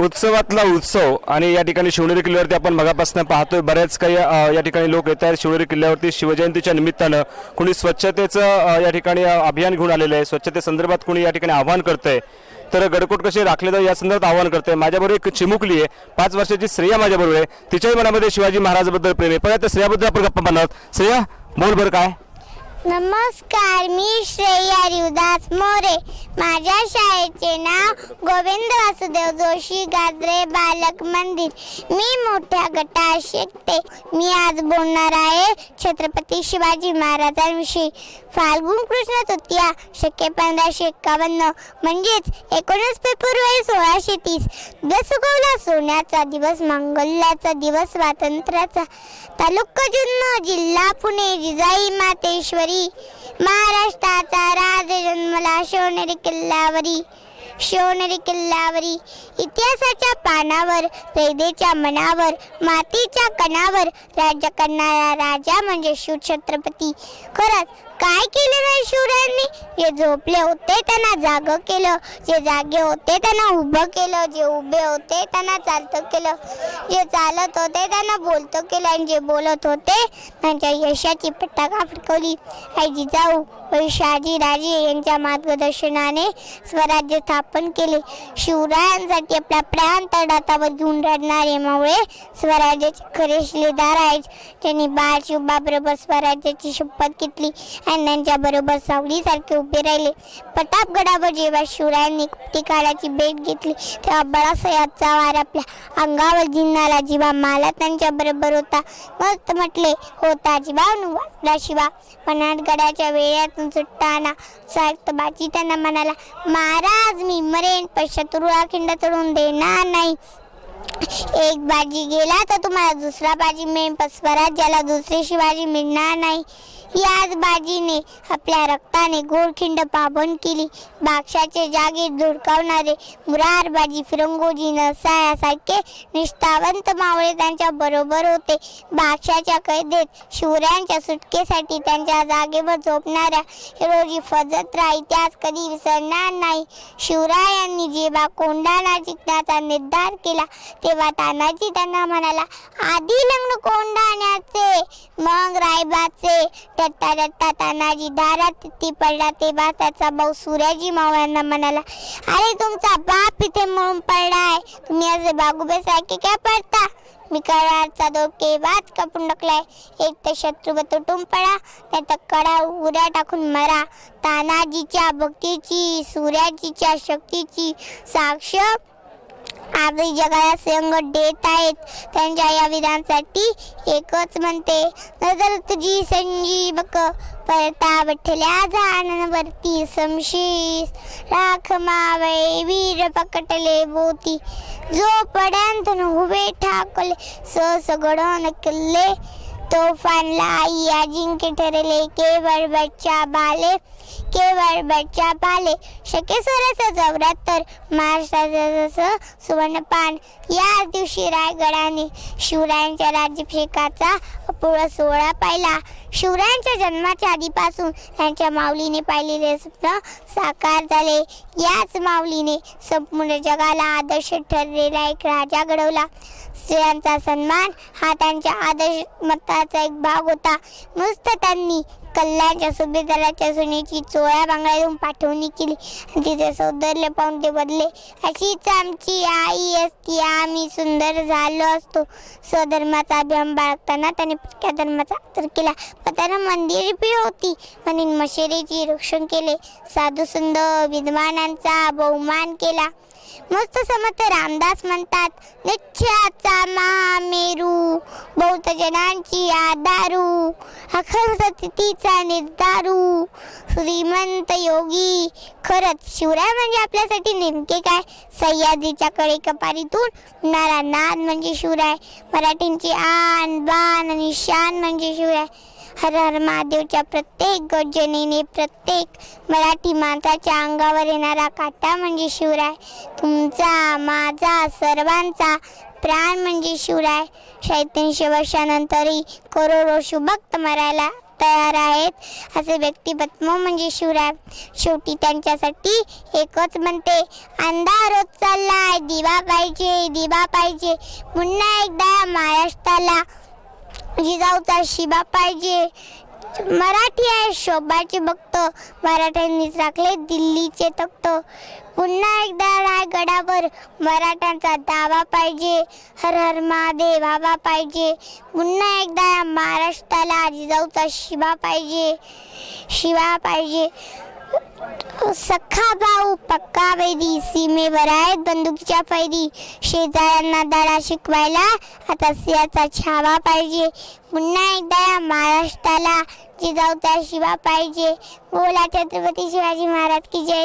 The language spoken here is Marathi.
उत्सवातला उत्सव आणि या ठिकाणी शिवनेरी किल्ल्यावरती आपण मगापासून पाहतोय बऱ्याच काही या ठिकाणी लोक येत आहेत. शिवनेरी किल्ल्यावरती शिवजयंतीच्या निमित्तानं कुणी स्वच्छतेचं या ठिकाणी अभियान घेऊन आलेलं आहे. स्वच्छतेसंदर्भात कुणी या ठिकाणी आव्हान करतंय. तर गडकोट कसे राखले जाऊ या संदर्भात आव्हान करतंय. माझ्याबरोबर एक चिमुकली आहे. पाच वर्षाची श्रेया माझ्याबरोबर आहे. तिच्याही मनामध्ये शिवाजी महाराजाबद्दल प्रेम आहे. पण त्या श्रेयाबद्दल आपण गप्पा मारणार श्रेया बोल बरं काय? नमस्कार मी श्रेया रिवदास मोरे. माझ्या शाळेचे नाव गोविंद वासुदेव जोशी गाजरे बालक मंदिर. मी मोठ्या गटात शिकते. मी आज बोलणार आहे छत्रपती शिवाजी महाराजांविषयी. फाल्गुन कृष्ण तृतीया शके पंधराशे एक्कावन्न म्हणजेच एकोणीस फेब्रुवारी सोळाशे तीस. दसगोला सोन्याचा दिवस मंगल्याचा दिवस स्वातंत्र्याचा. तालुका जुन्न जिल्हा पुणे जिजाई मातेश्वरी. महाराष्ट्राचा राज जन्मला शिवनेरी किल्ल्यावरी शिवनेरी किल्ल्यावरी इतिहासाच्या पानावर रेदेच्या मनावर मातीच्या कणावर राज्य करणारा राजा म्हणजे शिवछत्रपती. खरंच काय केलं नाही शिवरायांनी? जे झोपले होते त्यांना जाग केलं. जे जागे होते त्यांना उभं केलं. जे उभे होते त्यांना चालतं केलं. जे चालत होते त्यांना बोलतं केलं. आणि जे बोलत होते त्यांच्या यशाची पताका फडकवली आई जिजाऊ व शहाजी राजे यांच्या मार्गदर्शनाने स्वराज्य स्थापन केले. शिवरायांसाठी आपला प्राण तडातावर घेऊन रडणारे मावळे स्वराज्याचे खरे शिलेदार आहेत. त्यांनी बाळ शिवबाबरोबर स्वराज्याची शपथ घेतली. अण्णांच्या बरोबर सावलीसारखे उभे राहिले. प्रतापगडावर जेव्हा शिवरायांनी कुटी काळाची भेट घेतली तेव्हा बाळासाहेबचा वार आपल्या अंगावर जिन्नाला जीवा माला त्यांच्या बरोबर होता. मस्त म्हटले होता जीवा वाचला शिवा. पन्हाळगडाच्या वेळातून सुटताना सार्थ बाजी त्यांना म्हणाला महाराज मी मरेन पण खिंड चढून देणार नाही. एक बाजी गेला तर तुम्हाला दुसरा बाजी मिळेल पण स्वराज्याला दुसरे शिवाजी मिळणार नाही. याच बाजीने आपल्या रक्ताने गोडखिंड पावन केली. बाक्षाचे जागीर धुडकावणारे मुरार बाजी फिरंगोजी नसायासारखे निष्ठावंत मावळे त्यांच्या बरोबर होते. बादशाच्या कैदेत शिवरायांच्या सुटकेसाठी त्यांच्या जागेवर झोपणाऱ्या हिरोजी फजतराय इतिहास कधी विसरणार नाही. शिवरायांनी जेव्हा कोंढाणा जिंकण्याचा निर्धार केला तेव्हा तानाजी त्यांना म्हणाला आधी लग्न कोंढाण्याचे मग रायबाचे रट्टा रट्टा तानाजी दारात ती पडला तेव्हा त्याचा भाऊ सूर्याजी मावळ्यांना म्हणाला अरे तुमचा बाप इथे मळून पडलाय. तुम्ही असे बागुबे सारखे काय पडता? मी कडाचा दोर केव्हाच कापून टाकलाय. एक तर शत्रू तुटून पडा नाही तर कडा उड्या टाकून मरा. तानाजीच्या भक्तीची सूर्याजीच्या शक्तीची साक्ष आजही जगाला संग देत आहेत. त्यांच्या या विधांसाठी एकच म्हणते नजर तुझी संजीवक परता बठल्या झाडांवरती समशीस. राख मावळे वीर पकटले बोती जो पड्यांत ठाकले सस किल्ले. तोफानला आई अजिंक्य ठरले केवळ बच्चा बाले. केवळ बच्चा पाले शकेश्वराचं तर महाराष्ट्राचं जसं सुवर्णपान. या दिवशी रायगडाने शिवरायांच्या राज्याभिषेकाचा अपूर्व सोहळा पाहिला. शिवरायांच्या जन्माच्या आधीपासून त्यांच्या माऊलीने पाहिलेले स्वप्न साकार झाले. याच माऊलीने संपूर्ण जगाला आदर्श ठरलेला एक राजा घडवला. स्त्रियांचा सन्मान हा त्यांच्या आदर्श मताचा एक भाग होता. नुसतं त्यांनी कल्याणच्या सुभेदाराच्या सुनेची चोळ्या बांगड्यातून पाठवणी केली. आणि तिचे सौंदर्य पाहून ते बदले अशीच आमची आई असती. आम्ही सुंदर झालो असतो. स्वधर्माचा अभिमान बाळगताना त्याने पक्या धर्माचा आदर केला. पण त्यानं मंदिर बी होती. म्हणून मशेरीची रक्षण केले. साधू सुंदर विद्वानांचा बहुमान केला. मस्त समर्थ रामदास म्हणतात निश्चयाचा महामेरू बौद्ध जनांची आदारू अखर सतीचा निर्धारू श्रीमंत योगी खरंच शिवराय म्हणजे आपल्यासाठी नेमके काय? सह्याद्रीच्या कडे कपारीतून होणारा नाद म्हणजे शिवराय मराठींची आन बाण आणि शान म्हणजे शिवराय. हर हर महादेवच्या प्रत्येक गर्जनेने प्रत्येक मराठी माणसाच्या अंगावर येणारा काटा म्हणजे शिवराय. तुमचा माझा सर्वांचा प्राण म्हणजे शिवराय. शैतीनशे वर्षानंतरही करोडो शुभक्त मरायला तयार आहेत असे व्यक्तिमत्व म्हणजे शिवराय. शेवटी त्यांच्यासाठी एकच म्हणते अंधार होत चाललाय दिवा पाहिजे दिवा पाहिजे. पुन्हा एकदा महाराष्ट्राला जिजाऊचा शिबा पाहिजे. मराठी आहे शोभाचे भक्त. मराठ्यांनीच राखले दिल्लीचे तख्त. पुन्हा एकदा रायगडावर मराठ्यांचा दावा पाहिजे. हर हर महादेव हवा पाहिजे. पुन्हा एकदा महाराष्ट्राला जिजाऊचा शिबा पाहिजे. शिवा पाहिजे. सखा भाऊ पक्का वैरी सीमेवर आहेत बंदुकीच्या फैरी शेजाऱ्यांना धडा शिकवायला. आता सियाचा छावा पाहिजे. पुन्हा एकदा या महाराष्ट्राला त्या शिवा पाहिजे. बोला छत्रपती शिवाजी महाराज की जय.